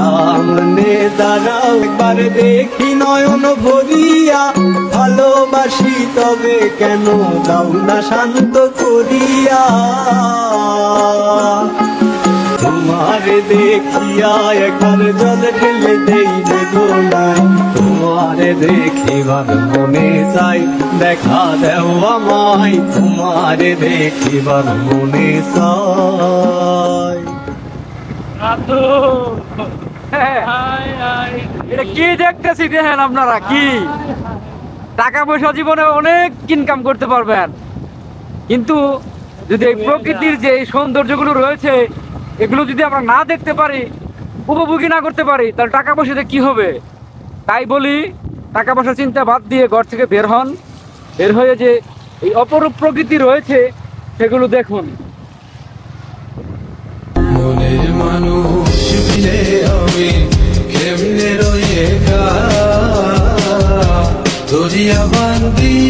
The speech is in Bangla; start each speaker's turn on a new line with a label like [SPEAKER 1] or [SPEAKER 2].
[SPEAKER 1] সামনে দাঁড়াও, একবার দেখি নয়ন ভরিয়া। ভালোবাসি তবে কেন দাও না শান্ত করিয়া। তোমারে দেখিয়া একবার জল ঢেলে দেই বেদনায় তোমারে দেখিবার মনে চাই, দেখা দেও আমায়। তোমারে দেখিবার মনে চাই।
[SPEAKER 2] এটা কি দেখতেছি দেখেন আপনারা, কি? টাকা পয়সা জীবনে অনেক ইনকাম করতে পারবেন। কিন্তু যদি এই প্রকৃতির যে এই সৌন্দর্যগুলো রয়েছে, এগুলো যদি আমরা না দেখতে পারি উপভোগী না করতে পারি, তাহলে টাকা পয়সাতে কি হবে? তাই বলি, টাকা পয়সা চিন্তা বাদ দিয়ে ঘর থেকে বের হন। বের হয়ে যে এই অপরূপ প্রকৃতি রয়েছে, সেগুলো দেখুন।
[SPEAKER 3] মানুষ কেমনে রয়ে दूरिया যৌ